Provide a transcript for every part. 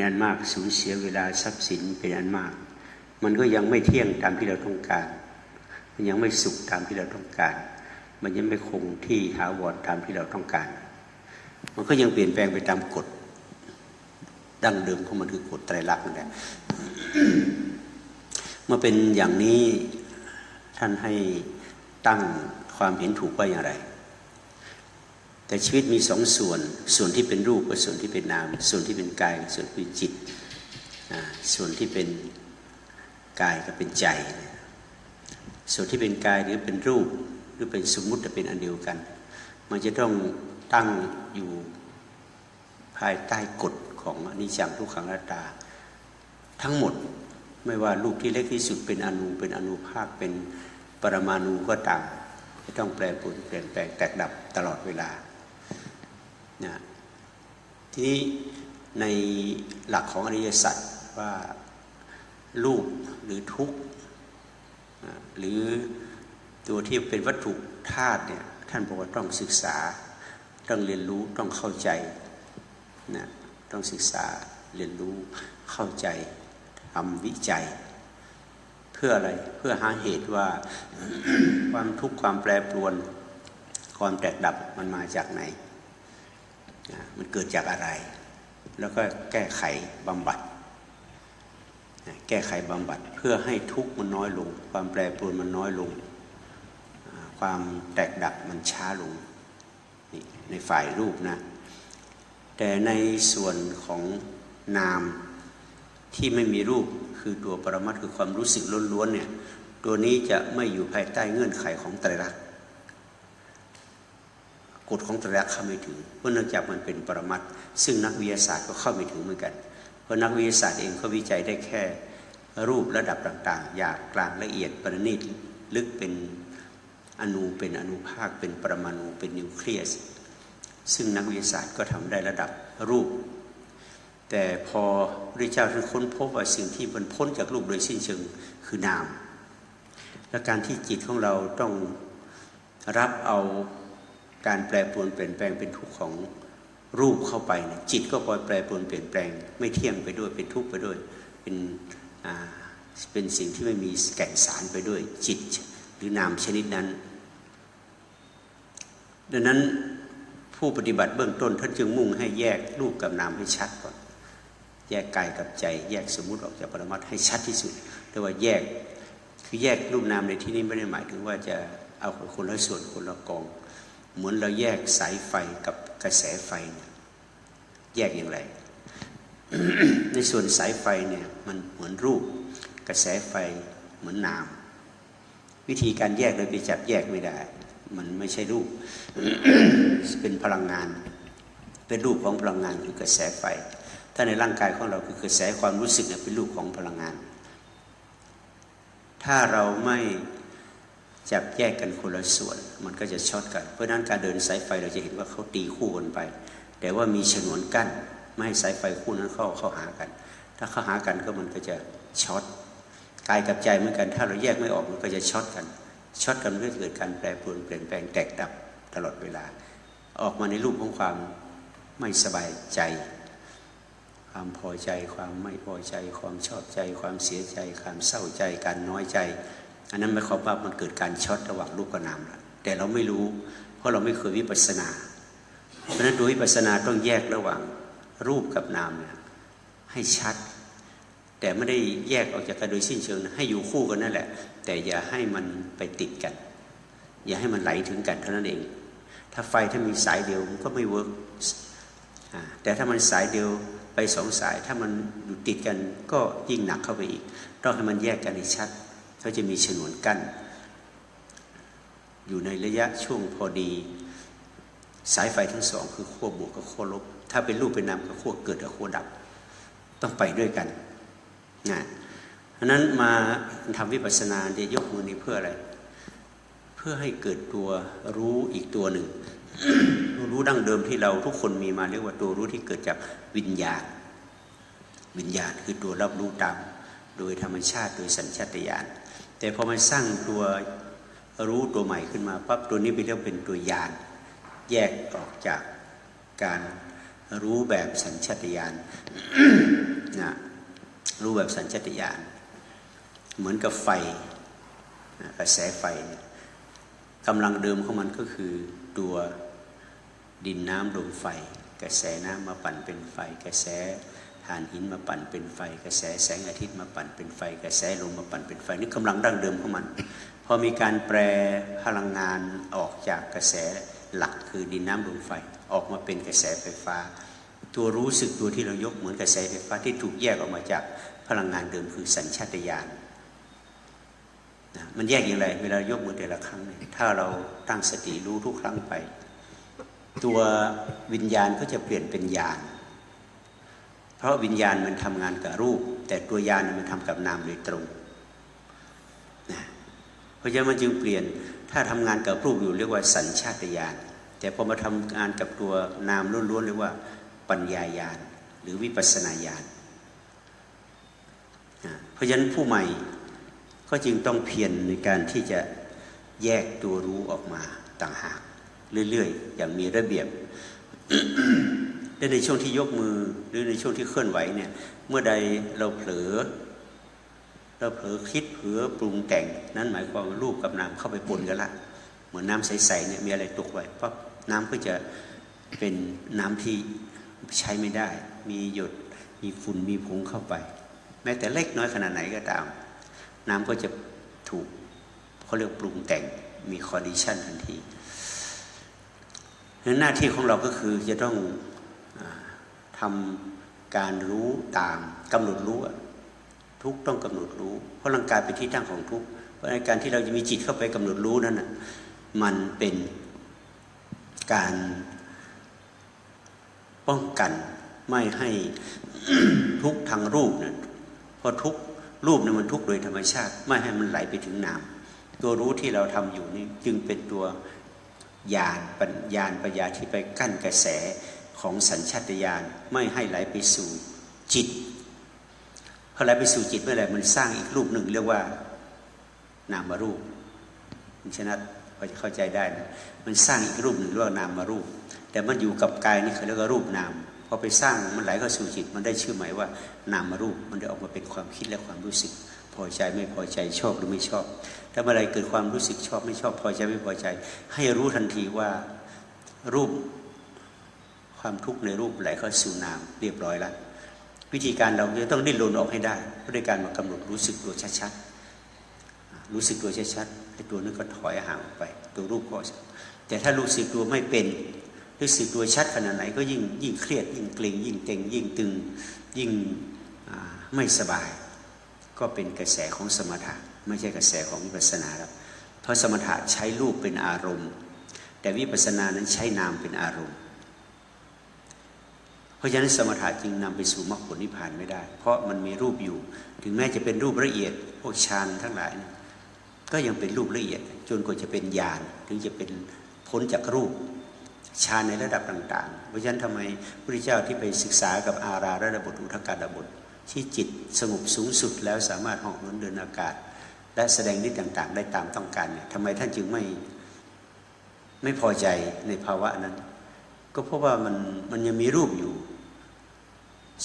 เป็นอันมาก สูญเสียเวลาทรัพย์สินเป็นอันมาก มันก็ยังไม่เที่ยงตามที่เราต้องการ มันยังไม่สุขตามที่เราต้องการ มันยังไม่คงที่ถาวรตามที่เราต้องการ มันก็ยังเปลี่ยนแปลงไปตามกฎดั้งเดิมของมันคือกฎไตรลักษณ์นั่นแหละเมื่อเป็นอย่างนี้ท่านให้ตั้งความเห็นถูกว่าอย่างไร แต่ชีวิตมีสองส่วน ส่วนที่เป็นรูปกับส่วนที่เป็นนาม ส่วนที่เป็นกาย ส่วนที่เป็นจิต ส่วนที่เป็นกายกับเป็นใจ ส่วนที่เป็นกายหรือเป็นรูปหรือเป็นสมมุติจะเป็นอันเดียวกัน มันจะต้องตั้งอยู่ภายใต้กฎของอนิจจังทุกขังนัตตา ทั้งหมดไม่ว่าลูกที่เล็กที่สุดเป็นอนุเป็นอนุภาคเป็นปรมาณูก็ตามจะต้องแปรปรวนเปลี่ยนแปลงแตกดับตลอดเวลา นะทีนี้ในหลักของอริยสัจว่ารูปหรือทุกข์หรือตัวที่เป็นวัตถุธาตุเนี่ยท่านบอกว่าต้องศึกษา ต้องเรียนรู้ต้องเข้าใจนะต้องศึกษาเรียนรู้เข้าใจทำวิจัย เพื่ออะไรเพื่อหาเหตุว่าความทุกข์ความแปรปรวน ความแตกดับมันมาจากไหน มันเกิดจากอะไร แล้วก็แก้ไขบำบัดแก้ไขบำบัดเพื่อให้ทุกข์มันน้อยลง ความแปรปรวนมันน้อยลง ความแตกดับมันช้าลงนี่ในฝ่ายรูปนะ แต่ในส่วนของนามที่ไม่มีรูปคือตัวปรมัตคือความรู้สึกล้วนๆเนี่ยตัวนี้จะไม่อยู่ภายใต้เงื่อนไขของไตรลักษณ์ กฎของตรลักษณ์เข้าไม่ถึง เพราะเนื่องจากมันเป็นปรมัตซึ่งนักวิทยาศาสตร์ก็เข้าไม่ถึงเหมือนกัน เพราะนักวิทยาศาสตร์เองเขาวิจัยได้แค่รูประดับต่างๆหยาบกลางละเอียดประณีตลึกเป็นอนูเป็นอนุภาคเป็นปรมาณูเป็นนิวเคลียส ซึ่งนักวิทยาศาสตร์ก็ทำได้ระดับรูป แต่พอพระเจ้าท่านค้นพบว่าสิ่งที่มันพ้นจากรูปโดยสิ้นเชิงคือนาม และการที่จิตของเราต้องรับเอา การแปรปรวนเปลี่ยนแปลงเป็นทุกข์ของรูปเข้าไปเนี่ยจิตก็ปล่อยแปรปรวนเปลี่ยนแปลง ไม่เที่ยงไปด้วยเป็นทุกข์ไปด้วย เป็นเป็นสิ่งที่ไม่มีแก่นสารไปด้วยจิตหรือนามชนิดนั้น ดังนั้นผู้ปฏิบัติเบื้องต้นท่านจึงมุ่งให้แยกรูปกับนามให้ชัดก่อนแยกกายกับใจ แยกสมมุติออกจากปรมัตให้ชัดที่สุดแต่ว่าแยกคือแยกรูปนามในที่นี้ไม่ได้หมายถึงว่าจะเอาคนละส่วนคนละกอง เหมือนเราแยกสายไฟกับกระแสไฟแยกอย่างไร ในส่วนสายไฟเนี่ยมันเหมือนรูป กระแสไฟเหมือนนาม วิธีการแยกโดยไปจับแยกไม่ได้ มันไม่ใช่รูป เป็นพลังงาน เป็นรูปของพลังงานคือกระแสไฟ ถ้าในร่างกายของเราคือกระแสความรู้สึกเป็นรูปของพลังงาน ถ้าเราไม่ จับแยกกันคนละส่วน มันก็จะช็อตกัน เพราะนั้นการเดินสายไฟเราจะเห็นว่าเขาตีคู่กันไป แต่ว่ามีฉนวนกั้น ไม่ให้สายไฟคู่นั้นเข้าเข้าหากัน ถ้าเข้าหากันก็มันก็จะช็อตกายกับใจเหมือนกัน ถ้าเราแยกไม่ออกมันก็จะช็อตกันช็อตกันเพื่อเกิดการแปรปรวนเปลี่ยนแปลงแตกดับตลอดเวลา ออกมาในรูปของความไม่สบายใจ ความพอใจ ความไม่พอใจ ความชอบใจ ความเสียใจ ความเศร้าใจ การน้อยใจ อันนั้นไม่ขอว่ามันเกิดการช็อตระหว่างรูปกับนามแต่เราไม่รู้ เพราะเราไม่เคยวิปัสนา เพราะนั้นดยวิปัสนาต้องแยกระหว่างรูปกับนามเนี่ยให้ชัด แต่ไม่ได้แยกออกจากกันโดยสิ้นเชิง ให้อยู่คู่กันนั่นแหละ แต่อย่าให้มันไปติดกัน อย่าให้มันไหลถึงกันเท่านั้นเอง ถ้าไฟถ้ามีสายเดียวมันก็ไม่เวิร์กแต่ถ้ามันสายเดียวไปสองสาย ถ้ามันอยู่ติดกันก็ยิ่งหนักเข้าไปอีก ต้องให้มันแยกกันให้ชัด ก็จะมีฉนวนกั้น อยู่ในระยะช่วงพอดี สายไฟทั้งสอง คือขั้วบวกกับขั้วลบ ถ้าเป็นรูปเป็นนามกับขั้วเกิดกับขั้วดับ ต้องไปด้วยกันนะเพราะนั้นมาทำวิปัสสนาเดียยกมือนี้เพื่ออะไร เพื่อให้เกิดตัวรู้อีกตัวหนึ่งรู้ดั้งเดิมที่เราทุกคนมีมาเรียกว่าตัวรู้ที่เกิดจากวิญญาณ วิญญาณคือตัวรับรู้ตาม โดยธรรมชาติโดยสัญชาตญาณ แต่พอมันสร้างตัวรู้ตัวใหม่ขึ้นมาปั๊บตัวนี้ไปเรียกเป็นตัวยานแยกออกจากการรู้แบบสัญชาตญาณนะรู้แบบสัญชาตญาณเหมือนกับไฟกระแสไฟกำลังเดิมของมันก็คือตัวดินน้ำลมไฟ กระแสน้ำมาปั่นเป็นไฟ กระแส ถ่านหินมาปั่นเป็นไฟ กระแสแสงอาทิตย์มาปั่นเป็นไฟ กระแสลมมาปั่นเป็นไฟนี่กำลังดั้งเดิมของมัน พอมีการแปลพลังงานออกจากกระแสหลักคือดินน้ำลมไฟออกมาเป็นกระแสไฟฟ้า ตัวรู้สึกตัวที่เรายกเหมือนกระแสไฟฟ้าที่ถูกแยกออกมาจากพลังงานเดิมคือสัญชาตญาณนะมันแยกอย่างไร เวลายกมือแต่ละครั้ง ถ้าเราตั้งสติรู้ทุกครั้งไป ตัววิญญาณก็จะเปลี่ยนเป็นญาณ เพราะวิญญาณมันทำงานกับรูป แต่ตัวญาณมันทำกับนามโดยตรงนะเพราะฉะนั้นมันจึงเปลี่ยนถ้าทำงานกับรูปอยู่เรียกว่าสัญชาตญาณแต่พอมาทำงานกับตัวนามล้วนๆเรียกว่าปัญญาญาณหรือวิปัสสนาญาณนะเพราะฉะนั้นผู้ใหม่ก็จึงต้องเพียรในการที่จะแยกตัวรู้ออกมาต่างหาก เรื่อยๆ อย่างมีระเบียบ และในช่วงที่ยกมือหรือในช่วงที่เคลื่อนไหวเนี่ยเมื่อใดเราเผลอเราเผลอคิดเผลอปรุงแต่ง นั้นหมายความว่ารูปกับนามเข้าไปปนกันละเหมือนน้ำใสๆเนี่ยมีอะไรตกไว้ปั๊บน้ำก็จะเป็นน้ำที่ใช้ไม่ได้ มีหยดมีฝุ่นมีผงเข้าไป แม้แต่เล็กน้อยขนาดไหนก็ตาม น้ำก็จะถูกเขาเรียกปรุงแต่งมีคอดิชันทันทีนั้นหน้าที่ของเราก็คือจะต้อง ทำการรู้ตามกำหนดรู้ทุกต้องกำหนดรู้ เพราะร่างกายเป็นที่ตั้งของทุกเพราะในการที่เราจะมีจิตเข้าไปกำหนดรู้นั้นนะมันเป็นการป้องกันไม่ให้ทุกทางรูปนะเพราะทุกรูปเนี่ยมันทุกโดยธรรมชาติ ไม่ให้มันไหลไปถึงนามตัวรู้ที่เราทำอยู่นี่จึงเป็นตัวญาณปัญญาณปัญญาที่ไปกั้นกระแส ของสัญชาตญาณไม่ให้ไหลไปสู่จิตพอไหลไปสู่จิตเมื่อไหร่มันสร้างอีกรูปหนึ่งเรียกว่านามรูปฉะนั้นพอจะเข้าใจได้นะมันสร้างอีกรูปหนึ่งเรียกว่านามมารูป แต่มันอยู่กับกายนี่เขาเรียกว่ารูปนามพอไปสร้างมันไหลเข้าสู่จิต มันได้ชื่อหมายว่านามมารูป มันได้ออกมาเป็นความคิดและความรู้สึก พอใจไม่พอใจชอบหรือไม่ชอบ ถ้าเมื่อไรเกิดความรู้สึกชอบไม่ชอบพอใจไม่พอใจ ให้รู้ทันทีว่ารูป ความทุกข์ในรูปไหลเข้าสู่นามเรียบร้อยแล้ววิธีการเราจะต้องดิ้นรนออกให้ได้ด้วยการมากำหนดรู้สึกตัวชัดๆรู้สึกตัวชัดๆไอ้ตัวนั้นก็ถอยห่างออกไป ตัวรูปก็แต่ถ้ารู้สึกตัวไม่เป็นรู้สึกตัวชัดขนาดไหนก็ยิ่งยิ่งเครียดยิ่งเกร็งยิ่งเต็งยิ่งตึงยิ่งไม่สบาย ก็เป็นกระแสของสมถะไม่ใช่กระแสของวิปัสสนาแล้วเพราะสมถะใช้รูปเป็นอารมณ์ แต่วิปัสสนานั้นใช้นามเป็นอารมณ์ เพราะฉะนั้นสมถะจึงนำไปสู่มรรคผลนิพพานไม่ได้ เพราะมันมีรูปอยู่ ถึงแม้จะเป็นรูปละเอียดพวกฌานทั้งหลาย ก็ยังเป็นรูปละเอียด จนกว่าจะเป็นญาณถึงจะเป็นพ้นจากรูปฌานในระดับต่าง ๆ เพราะฉะนั้นทำไมพระพุทธเจ้าที่ไปศึกษากับอาราระดับทอุทกาดบทที่จิตสงบสูงสุดแล้วสามารถหาะเหินเดินอากาศ และแสดงฤทธิ์ต่าง ๆ ได้ตามต้องการเนี่ยทำไมท่านจึงไม่ไม่พอใจในภาวะนั้น ก็เพราะว่ามันมันยังมีรูปอยู่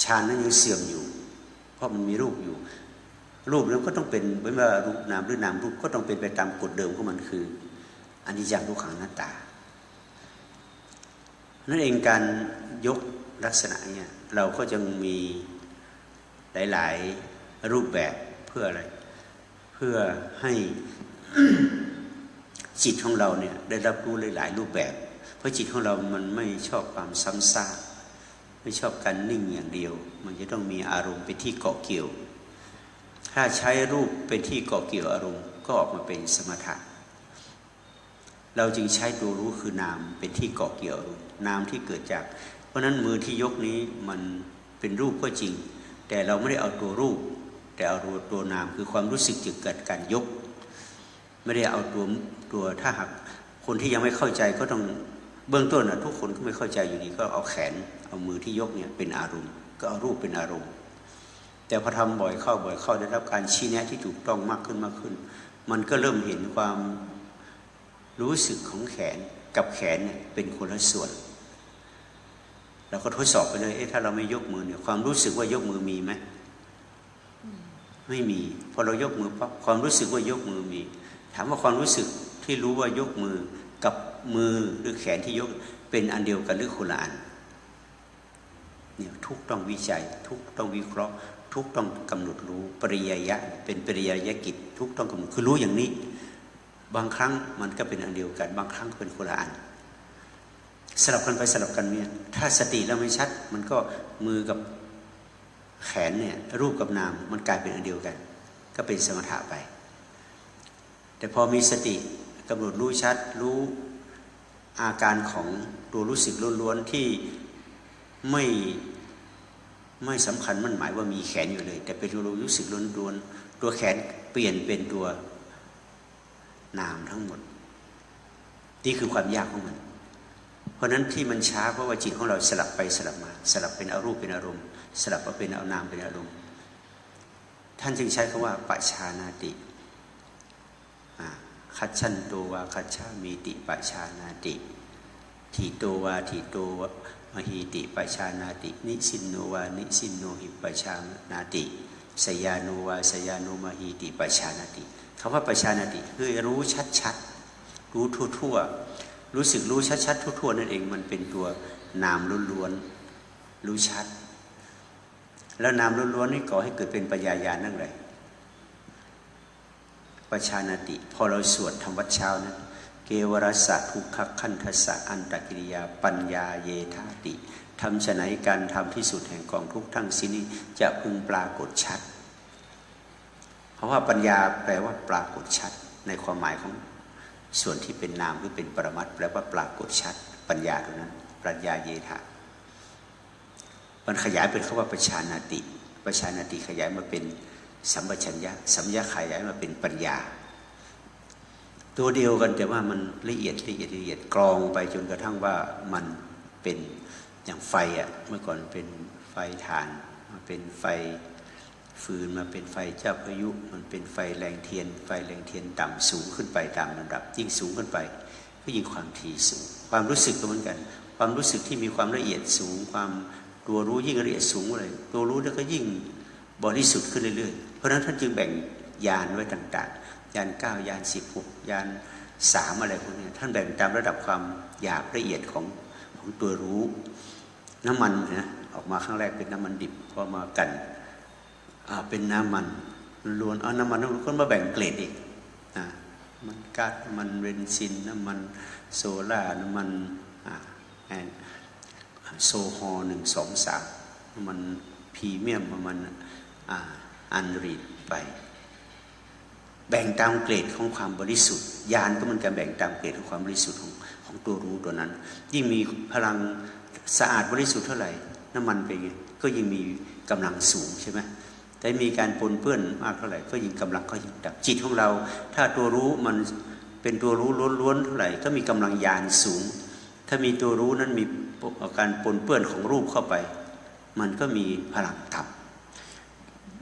ฌานนั้นยังเสื่อมอยู่ เพราะมันมีรูปอยู่ รูปนั้นก็ต้องเป็นไม่ว่ารูปนามหรือนามรูปก็ต้องเป็นไปตามกฎเดิมของมันคืออนิจจังทุกขังหน้าตา นั่นเองการยกลักษณะเนี่ยเราก็จะมีหลาย ๆ รูปแบบเพื่ออะไร เพื่อให้จิตของเราเนี่ยได้รับรู้หลาย ๆ รูปแบบ เพราะจิตของเรามันไม่ชอบความซ้ำซาก ไม่ชอบการนิ่งอย่างเดียว มันจะต้องมีอารมณ์เป็นที่เกาะเกี่ยว ถ้าใช้รูปเป็นที่เกาะเกี่ยวอารมณ์ก็ออกมาเป็นสมถะเราจึงใช้ตัวรู้คือนามเป็นที่เกาะเกี่ยวนามที่เกิดจาก เพราะนั้นมือที่ยกนี้มันเป็นรูปก็จริง แต่เราไม่ได้เอาตัวรูป แต่เอาตัวตัวนามคือความรู้สึกจึงเกิดการยก ไม่ได้เอาตัวตัวถ้าหากคนที่ยังไม่เข้าใจก็ต้อง เบื้องต้นนะทุกคนก็ไม่เข้าใจอยู่ดีก็เอาแขนเอามือที่ยกเนี่ยเป็นอารมณ์ ก็เอารูปเป็นอารมณ์ แต่พอทำบ่อยเข้าบ่อยเข้าได้รับการชี้แนะที่ถูกต้องมากขึ้นมากขึ้น มันก็เริ่มเห็นความรู้สึกของแขนกับแขนเนี่ยเป็นคนละส่วนเราก็ทดสอบไปเลยเอ๊ะถ้าเราไม่ยกมือเนี่ยความรู้สึกว่ายกมือมีไหมไม่มีพอเรายกมือปั๊บความรู้สึกว่ายกมือมี ถามว่าความรู้สึกที่รู้ว่ายกมือกับ มือหรือแขนที่ยกเป็นอันเดียวกันหรือคนละอันเนี่ยทุกต้องวิจัย ทุกต้องวิเคราะห์ ทุกต้องกำหนดรู้ปริยยะ เป็นปริยยกิจ ทุกต้องกำหนดคือรู้อย่างนี้ บางครั้งมันก็เป็นอันเดียวกัน บางครั้งก็เป็นคนละอันสลับกันไปสลับกันเนี่ยถ้าสติเราไม่ชัด มันก็มือกับแขนเนี่ยรูปกับนามมันกลายเป็นอันเดียวกัน ก็เป็นสมถะไป แต่พอมีสติกำหนดรู้ชัดรู้ อาการของตัวรู้สึกล้วนๆที่ไม่ไม่สำคัญมันหมายว่ามีแขนอยู่เลย แต่เป็นตัวรู้สึกล้วนๆตัวแขนเปลี่ยนเป็นตัวนามทั้งหมด นี่คือความยากของมัน เพราะนั้นที่มันช้าเพราะว่าจิตของเราสลับไปสลับมา สลับเป็นอารูปเป็นอารมณ์ สลับมาเป็นเอานามเป็นอารมณ์ ท่านจึงใช้คำว่าปัจชานาติ คัจฉันโตวาคัจฉามีติปัจชานาติทีโตวาทีโตวมหิติปัจชานาติ นิสินโนวานิสินโนหิปัจชานาติสยานุวาสยานุมหิติปัจชานาติคำว่าปัจชานาติคือรู้ชัดๆรู้ทั่วๆรู้สึกรู้ชัดๆทั่วๆนั่นเองมันเป็นตัวนามล้วนๆรู้ชัด แล้วนามล้วนๆนี่ก่อให้เกิดเป็นปัญญาญาณนั่นแหละ ประชานาติ พอเราสวดทำวัดเช้านะเกวรสะทุกขคันทสะอันตกิริยาปัญญาเยธาติทำฉนัยการทำที่สุดแห่งกองทุกทั้งสิ้นจะพึงปรากฏชัด เพราะว่าปัญญาแปลว่าปรากฏชัด ในความหมายของส่วนที่เป็นนามหรือเป็นปรมัตแปลว่าปรากฏชัด ปัญญาตรงนั้น ปัญญาเยธามันขยายเป็นคาว่าประชานาติ ประชานาติขยายมาเป็น สัมปชัญญะสัมยาขายายมาเป็นปัญญา ตัวเดียวกันแต่ว่ามันละเอียดละเอียดละเอียดกรองไปจนกระทั่งว่ามันเป็นอย่างไฟอะเมื่อก่อนเป็นไฟฐานมาเป็นไฟฟืนมาเป็นไฟเจ้าพายุ มันเป็นไฟแรงเทียน ไฟแรงเทียนต่ำสูงขึ้นไปตามลำดับ ยิ่งสูงขึ้นไป ก็ยิ่งความถี่สูง ความรู้สึกก็เหมือนกัน ความรู้สึกที่มีความละเอียดสูง ความตัวรู้ยิ่งละเอียดสูงเลยตัวรู้แล้วก็ยิ่งบริสุทธิ์ขึ้นเรื่อยๆ ราะฉะนั้นท่านจึงแบ่งยานไว้ต่าง ๆ ยานเก้ายานสิบหกยานสามอะไรพวกนี้ท่านแบ่งตามระดับความหยาบละเอียดของของตัวรู้ น้ำมันนะออกมาครั้งแรกเป็นน้ำมันดิบพอมากันเป็นน้ำมันล้วนเอาน้ำมันน้ำมันมาแบ่งเกรดอีกนะมันก๊าซมันเบนซินน้ำมันโซล่าน้ำมันโซฮอหนึ่งสองสามน้ำมันพรีเมียมประมาณอั อันรีดไป แบ่งตามเกรดของความบริสุทธิ์ยานก็มันการแบ่งตามเกรดของความบริสุทธิ์ของของตัวรู้ตัวนั้น ยิ่งมีพลังสะอาดบริสุทธิ์เท่าไหร่ น้ำมันไปก็ยิ่งมีกำลังสูงใช่ไหมแต่มีการปนเปื้อนมากเท่าไหร่ ก็ยิ่งกำลังก็ยิ่งดับจิตของเรา ถ้าตัวรู้มันเป็นตัวรู้ล้วนๆเท่าไหร่ก็มีกำลังยานสูง ถ้ามีตัวรู้นั้นมีการปนเปื้อนของรูปเข้าไป มันก็มีพลังต่ำ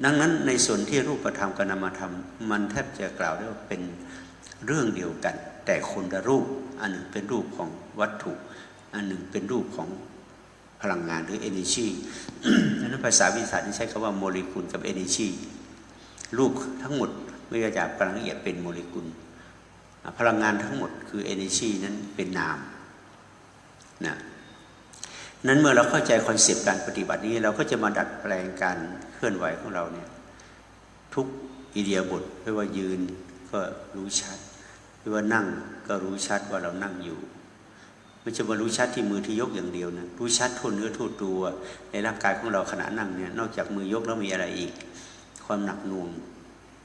ดังนั้นในส่วนที่รูปธรรมกับนามธรรม มันแทบจะกล่าวได้ว่าเป็นเรื่องเดียวกัน แต่คนละรูป อันหนึ่งเป็นรูปของวัตถุ อันหนึ่งเป็นรูปของพลังงานหรือ energy ดังนั้นภาษาวิทยาศาสตร์ใช้คำว่าโมเลกุลกับ energy รูปทั้งหมดไม่ว่าจะพลังละเอียดเป็นโมเลกุล พลังงานทั้งหมดคือ energy นั้นเป็นนามนะ นั้นเมื่อเราเข้าใจคอนเซปต์การปฏิบัตินี้ เราก็จะมาดัดแปลงการเคลื่อนไหวของเราเนี่ยทุกอิเดียบทไม่ว่ายืนก็รู้ชัดไม่ว่านั่งก็รู้ชัดว่าเรานั่งอยู่ไม่ใช่ว่ารู้ชัดที่มือที่ยกอย่างเดียวนะรู้ชัดทั่วเนื้อทั่วตัว ในร่างกายของเราขณะนั่งเนี่ยนอกจากมือยกแล้วมีอะไรอีก ความหนักหน่วง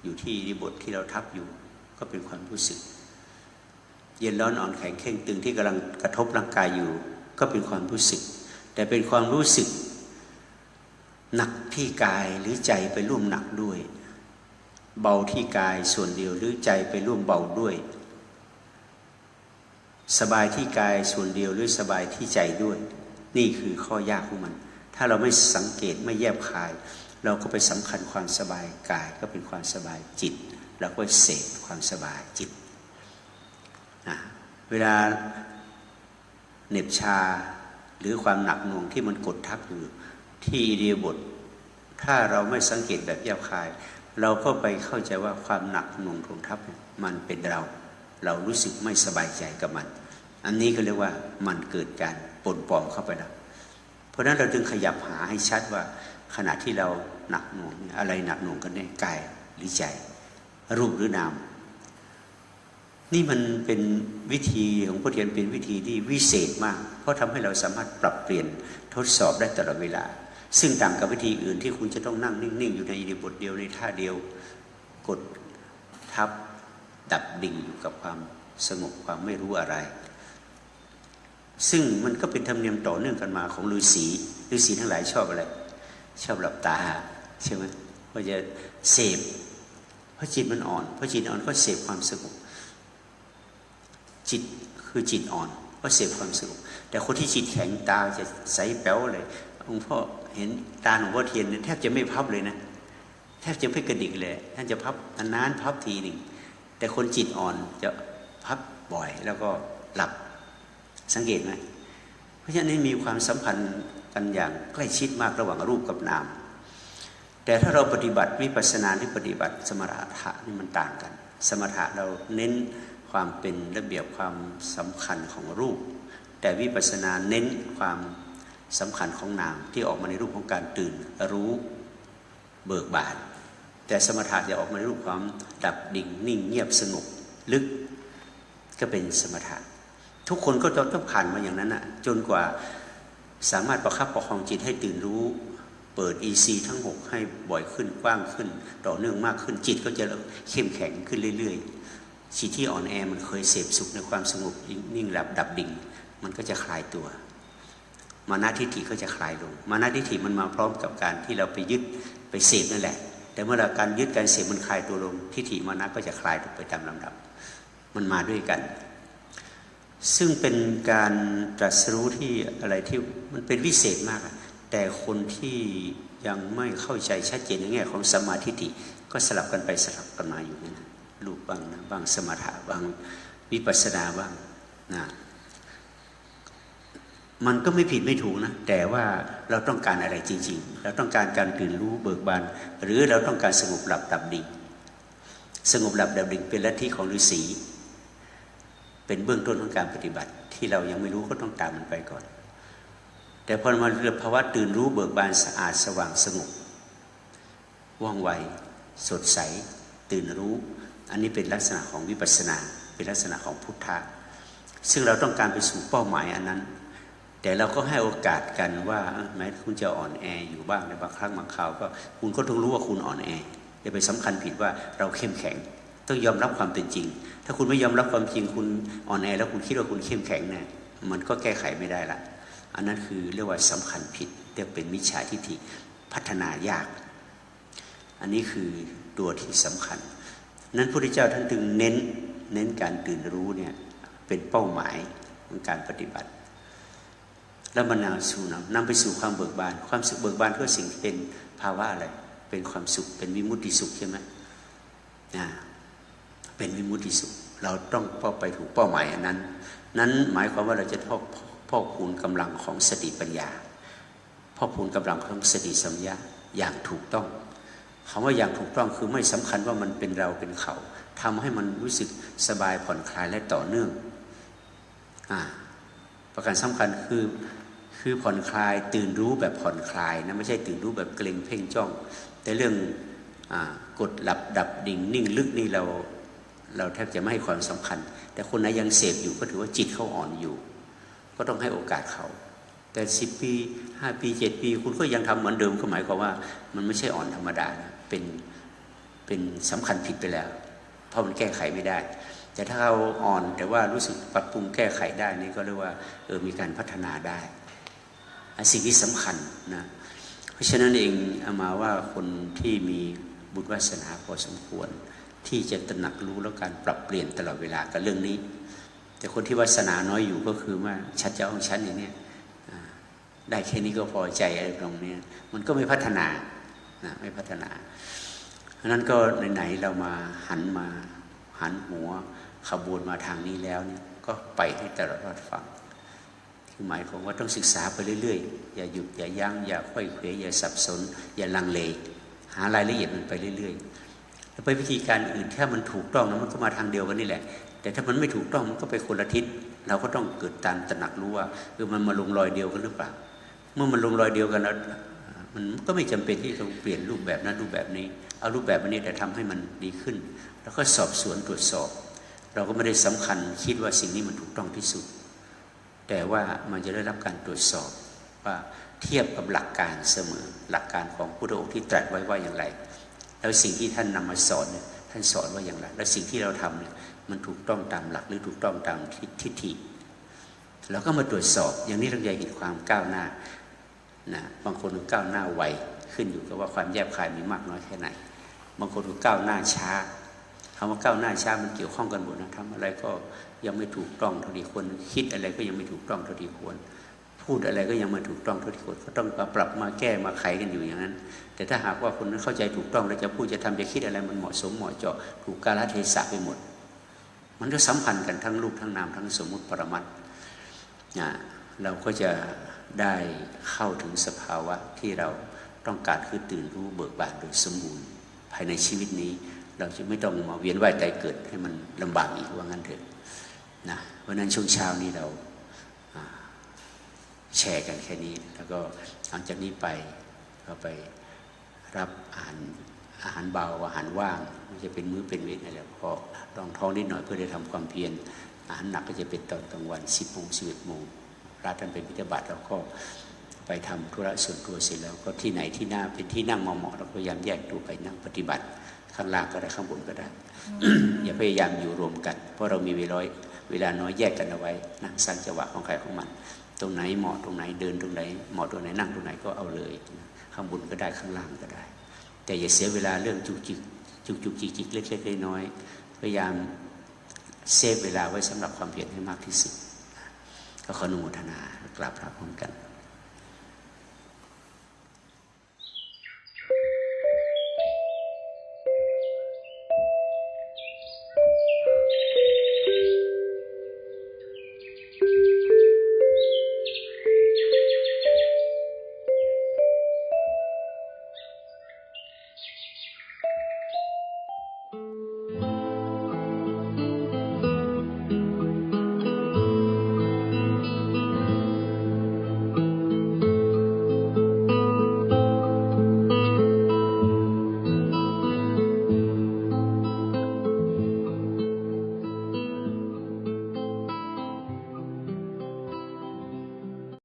อยู่ที่อิบทที่เราทับอยู่ ก็เป็นความรู้สึก เย็นร้อนอ่อนแข็งเข่งตึงที่กำลังกระทบร่างกายอยู่ ก็เป็นความรู้สึก แต่เป็นความรู้สึกหนักที่กายหรือใจไปร่วมหนักด้วย เบาที่กายส่วนเดียวหรือใจไปร่วมเบาด้วย สบายที่กายส่วนเดียวหรือสบายที่ใจด้วย นี่คือข้อยากของมัน ถ้าเราไม่สังเกตไม่แยบคาย เราก็ไปสำคัญความสบายกายก็เป็นความสบายจิตเราก็เสพความสบายจิตนะเวลาเหน็บชา หรือความหนักหน่วงที่มันกดทับอยู่ที่อิเดียบท ถ้าเราไม่สังเกตแบบแยบคาย เราก็ไปเข้าใจว่าความหนักหน่วงทงทับมันเป็นเรา เรารู้สึกไม่สบายใจกับมัน อันนี้ก็เรียกว่ามันเกิดการปนปลอมเข้าไปแล้วเพราะฉะนั้นเราจึงขยับหาให้ชัดว่าขณะที่เราหนักหน่วงอะไรหนักหน่วงกันแน่กายหรือใจ รูปหรือนาม นี่มันเป็นวิธีของพุทธเทียนเป็นวิธีที่วิเศษมาก เพราะทำให้เราสามารถปรับเปลี่ยนทดสอบได้ตลอดเวลา ซึ่งต่างกับวิธีอื่นที่คุณจะต้องนั่งนิ่ง ๆ อยู่ในอิริบทเดียวในท่าเดียว กดทับดับดิ่งอยู่กับความสงบความไม่รู้อะไร ซึ่งมันก็เป็นธรรมเนียมต่อเนื่องกันมาของฤาษีฤาษีทั้งหลายชอบอะไร ชอบหลับตาใช่ไหมเพราะจะเสพเพราะจิตมันอ่อนเพราะจิตอ่อนก็เสพความสงบ จิตคือจิตอ่อนก็เสพความสงบแต่คนที่จิตแข็งตาจะใสแป๋วเลยหลวงพ่อเห็นตาหลวงพ่อเทียนแทบจะไม่พับเลยนะแทบจะไม่กระดิกเลยท่านจะพับนานพับทีหนึ่ง แต่คนจิตอ่อนจะพับบ่อยแล้วก็หลับสังเกตไหมเพราะฉะนั้นมีความสัมพันธ์กันอย่างใกล้ชิดมากระหว่างรูปกับนาม แต่ถ้าเราปฏิบัติวิปัสสนาหรือปฏิบัติสมถะนี่มันต่างกัน สมถะเราเน้น ความเป็นระเบียบความสำคัญของรูป แต่วิปัสสนาเน้นความสำคัญของนามที่ออกมาในรูปของการตื่นรู้เบิกบาน แต่สมถะจะออกมาในรูปความดับดิ่งนิ่งเงียบสงบลึกก็เป็นสมถะ ทุกคนก็ต้องผ่านมาอย่างนั้นนะจนกว่าสามารถประคับประคองจิตให้ตื่นรู้ เปิด EC ทั้ง 6 ให้บ่อยขึ้นกว้างขึ้น ต่อเนื่องมากขึ้นจิตก็จะเข้มแข็งขึ้นเรื่อยๆ จิตที่อ่อนแอมันเคยเสพสุขในความสงบนิ่งหลับดับดิ่ง มันก็จะคลายตัว มานาทิฏฐิก็จะคลายลง มานาทิฏฐิมันมาพร้อมกับการที่เราไปยึดไปเสพนั่นแหละ แต่เมื่อเราการยึดการเสพมันคลายตัวลงทิฏฐิมานะก็จะคลายลงไปตามลำดับ มันมาด้วยกัน ซึ่งเป็นการตรัสรู้ที่อะไรที่มันเป็นวิเศษมาก แต่คนที่ยังไม่เข้าใจชัดเจนในแง่ของสมาธิก็สลับกันไปสลับกันมาอยู่นั่น รูปบ้างนะบ้างสมถะบ้างวิปัสสนาบ้างนะมันก็ไม่ผิดไม่ถูกนะ แต่ว่าเราต้องการอะไรจริง ๆ เราต้องการการตื่นรู้เบิกบานหรือเราต้องการสงบหลับดับดิ่งสงบหลับดับดิ่งเป็นลัทธิของฤาษีเป็นเบื้องต้นของการปฏิบัติ ที่เรายังไม่รู้ก็ต้องตามมันไปก่อน แต่พอมาเรื่องภาวะตื่นรู้เบิกบานสะอาดสว่างสงบว่องไวสดใส ตื่นรู้ อันนี้เป็นลักษณะของวิปัสสนา เป็นลักษณะของพุทธะซึ่งเราต้องการไปสู่เป้าหมายอันนั้น แต่เราก็ให้โอกาสกันว่าแม้คุณจะอ่อนแออยู่บ้างในบางครั้งบางคราวก็คุณก็ต้องรู้ว่าคุณอ่อนแออย่าไปสำคัญผิดว่าเราเข้มแข็ง ต้องยอมรับความเป็นจริง ถ้าคุณไม่ยอมรับความจริงคุณอ่อนแอแล้วคุณคิดว่าคุณเข้มแข็งเนี่ยมันก็แก้ไขไม่ได้ละอันนั้นคือเรียกว่าสำคัญผิดเรียกเป็นมิจฉาทิฏฐิพัฒนายาก อันนี้คือ ตัวที่สำคัญ นั้นพระพุทธเจ้าท่านถึงเน้นเน้นการตื่นรู้เนี่ยเป็นเป้าหมายของการปฏิบัติ แล้วมันนำสู่นำนำไปสู่ความเบิกบาน ความสุขเบิกบานเพื่อสิ่งเป็นภาวะอะไร เป็นความสุขเป็นวิมุตติสุขใช่ไหมอ่าเป็นวิมุตติสุข เราต้องเป้าไปถูกเป้าหมายอันนั้น นั้นหมายความว่าเราจะพอกพอกคูณกำลังของสติปัญญาพอกคูณกำลังของสติสัมยาอย่างถูกต้อง คำว่าอย่างถูกต้องคือไม่สำคัญว่ามันเป็นเราเป็นเขาทำให้มันรู้สึกสบายผ่อนคลายและต่อเนื่องอประการสำคัญคือคือผ่อนคลายตื่นรู้แบบผ่อนคลายนะไม่ใช่ตื่นรู้แบบเกรงเพ่งจ้อง แต่เรื่องอกดหลับดับดิ่งนิ่งลึกนี่เราเราแทบจะไม่ให้ความสำคัญ แต่คนไหนยังเสพอยู่ก็ถือว่าจิตเขาอ่อนอยู่ ก็ต้องให้โอกาสเขา แต่สิบปีห้าปีเจ็ดปี คุณก็ยังทำเหมือนเดิมก็หมายความว่า มันไม่ใช่อ่อนธรรมดานะเป็นเป็นสำคัญผิดไปแล้ว เพราะมันแก้ไขไม่ได้ แต่ถ้าเราอ่อนแต่ว่ารู้สึกปรับปรุงแก้ไขได้นี่ก็เรียกว่าเออมีการพัฒนาได้สิ่งที่สำคัญนะเพราะฉะนั้นเองเอามาว่าคนที่มีบุญวาสนาพอสมควร ที่จะตระหนักรู้แล้วการปรับเปลี่ยนตลอดเวลากับเรื่องนี้ แต่คนที่วาสนาน้อยอยู่ก็คือว่าชัดเจ้าของฉันอย่างนี้ ได้แค่นี้ก็พอใจอะไรตรงนี้มันก็ไม่พัฒนานะไม่พัฒนาเพราะนั้นก็ไหนๆเรามาหันมาหันหัวขบวนมาทางนี้แล้วเนี่ยก็ไปให้ตลอดฟังคือหมายของว่าต้องศึกษาไปเรื่อยๆ อย่าหยุดอย่ายัง้งอย่าค่อยเขวอย่าสับสน อย่าลังเล หารายละเอียดมันไปเรื่อยๆแล้วไปวิธีการอื่นถ้ามันถูกต้องนะมันก็มาทางเดียวกันนี่แหละ แต่ถ้ามันไม่ถูกต้องมันก็ไปคนละทิศเราก็ต้องเกิดตามตระหนักรู้ว่าเออมันมาลงรอยเดียวกันหรือเปล่า เมื่อมันลงรอยเดียวกันแล้วมันก็ไม่จำเป็นที่ต้องเปลี่ยนรูปแบบนั้นรูปแบบนี้ เอารูปแบบนี้แต่ทำให้มันดีขึ้น แล้วก็สอบสวนตรวจสอบ เราก็ไม่ได้สำคัญคิดว่าสิ่งนี้มันถูกต้องที่สุด แต่ว่ามันจะได้รับการตรวจสอบว่าเทียบกับหลักการเสมอ หลักการของพุทธองค์ที่ตรัสไว้ว่าอย่างไร แล้วสิ่งที่ท่านนำมาสอนเนี่ยท่านสอนว่าอย่างไร แล้วสิ่งที่เราทำเนี่ยมันถูกต้องตามหลักหรือถูกต้องตามทิฏฐิเราก็มาตรวจสอบ อย่างนี้เราจะเห็นความก้าวหน้า นะบางคนก็ก้าวหน้าไวขึ้นอยู่กับว่าความแยบคายมีมากน้อยแค่ไหน บางคนก็ก้าวหน้าช้าคำว่าก้าวหน้าช้ามันเกี่ยวข้องกันหมดนะทำอะไรก็ยังไม่ถูกต้องเท่าที่ควรคิดอะไรก็ยังไม่ถูกต้องเท่าที่ควร พูดอะไรก็ยังไม่ถูกต้องเท่าที่ควรก็ต้องมาปรับมาแก้มาไขกันอยู่อย่างนั้น แต่ถ้าหากว่าคนนั้นเข้าใจถูกต้องแล้วจะพูดจะทำจะคิดอะไรมันเหมาะสมเหมาะเจาะถูกกาลเทศะไปหมด มันก็สัมพันธ์กันทั้งรูปทั้งนามทั้งสมมุติปรมัตถ์เราก็จะ ได้เข้าถึงสภาวะที่เราต้องการคือตื่นรู้เบิกบานโดยสมบูรณ์ภายในชีวิตนี้ เราจะไม่ต้องมาเวียนว่ายตายเกิดให้มันลำบากอีกว่างั้นเถอะนะเพราะนั้นช่วงเช้านี้เราแชร์กันแค่นี้ แล้วก็หลังจากนี้ไปก็ไปรับอาหารอาหารเบาอาหารว่างมันจะเป็นมื้อเป็นเวทอะไรพอลองท้องนิดหน่อยเพื่อได้ทำความเพียรอาหารหนักก็จะเป็นตอนกลางวันสิบโมงสิบเอ็ดโมง ราท่านเป็นพิธบัตรเราก็ไปทำธุระส่วนตัวเสร็จแล้วก็ที่ไหนที่หน้าเป็นที่นั่งเหมาะๆเราก็พยายามแยกตัวไปนั่งปฏิบัติ ข้างล่างก็ได้ข้างบนก็ได้ อย่าพยายามอยู่รวมกัน เพราะเรามีเวลาเวลาน้อยแยกกันเอาไว้นั่งสร้างจังหวะของใครของมัน ตรงไหนเหมาะตรงไหนเดินตรงไหนเหมาะตรงไหนนั่งตรงไหนก็เอาเลย ข้างบนก็ได้ข้างล่างก็ได้ แต่อย่าเสียเวลาเรื่องจุกจิกจุกจุกจิกจิกเล็กๆน้อยๆพยายามเซฟเวลาไว้สำหรับความเพียรให้มากที่สุด ก็ขออนุโมทนากราบพระพร้อมกัน